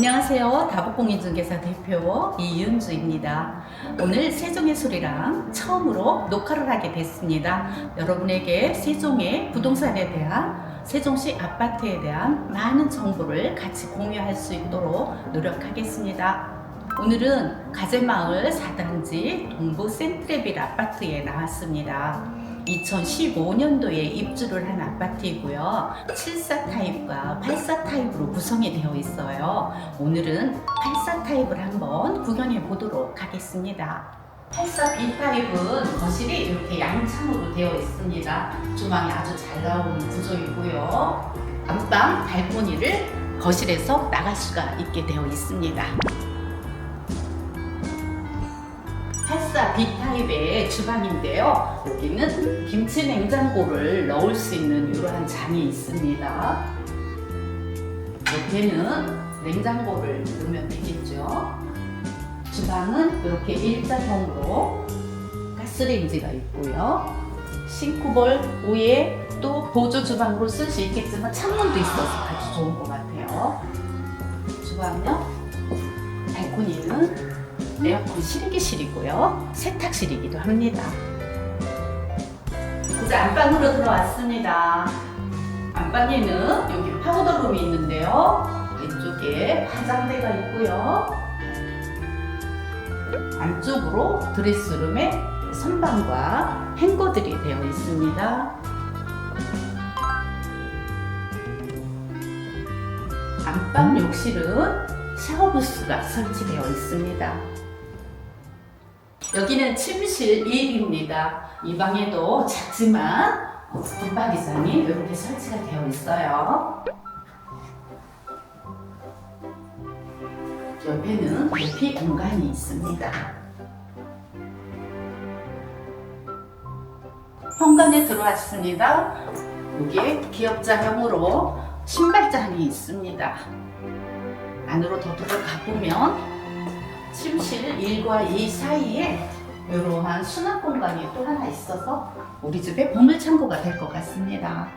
안녕하세요. 다복공인중개사 대표 이윤주입니다. 오늘 세종의 소리랑 처음으로 녹화를 하게 됐습니다. 여러분에게 세종의 부동산에 대한 세종시 아파트에 대한 많은 정보를 같이 공유할 수 있도록 노력하겠습니다. 오늘은 가재마을 4단지 동부 센트레빌 아파트에 나왔습니다. 2015년도에 입주를 한 아파트이고요. 74 타입과 84 타입으로 구성이 되어 있어요. 오늘은 84 타입을 한번 구경해 보도록 하겠습니다. 84 B 타입은 거실이 이렇게 양창으로 되어 있습니다. 주방이 아주 잘 나오는 구조이고요. 안방 발코니를 거실에서 나갈 수가 있게 되어 있습니다. 84 B타입의 주방인데요. 여기는 김치 냉장고를 넣을 수 있는 이러한 장이 있습니다. 옆에는 냉장고를 넣으면 되겠죠. 주방은 이렇게 일자형으로 가스레인지가 있고요. 싱크볼 위에 또 보조 주방으로 쓸 수 있겠지만 창문도 있어서 아주 좋은 것 같아요. 주방요. 발코니는 에어컨 실기실이고요. 세탁실이기도 합니다. 이제 안방으로 들어왔습니다. 안방에는 여기 파우더룸이 있는데요. 왼쪽에 화장대가 있고요. 안쪽으로 드레스룸에 선반과 행거들이 되어 있습니다. 안방 욕실은 샤워부스가 설치되어 있습니다. 여기는 침실 1입니다. 이 방에도 작지만 붙박이장이 이렇게 설치가 되어 있어요. 옆에는 대피 공간이 있습니다. 현관에 들어왔습니다. 여기에 기역자형으로 신발장이 있습니다. 안으로 더 들어가 보면 침실 1과 2 사이에 이러한 수납 공간이 또 하나 있어서 우리 집의 보물창고가 될 것 같습니다.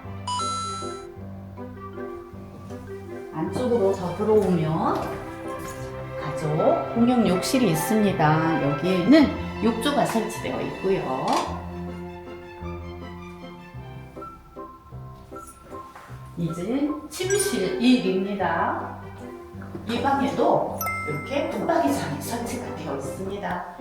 안쪽으로 더 들어오면 가족 공용 욕실이 있습니다. 여기에는 욕조가 설치되어 있고요. 이제 침실 1입니다. 이 방에도 이렇게 붙박이장이 설치가 되어 있습니다.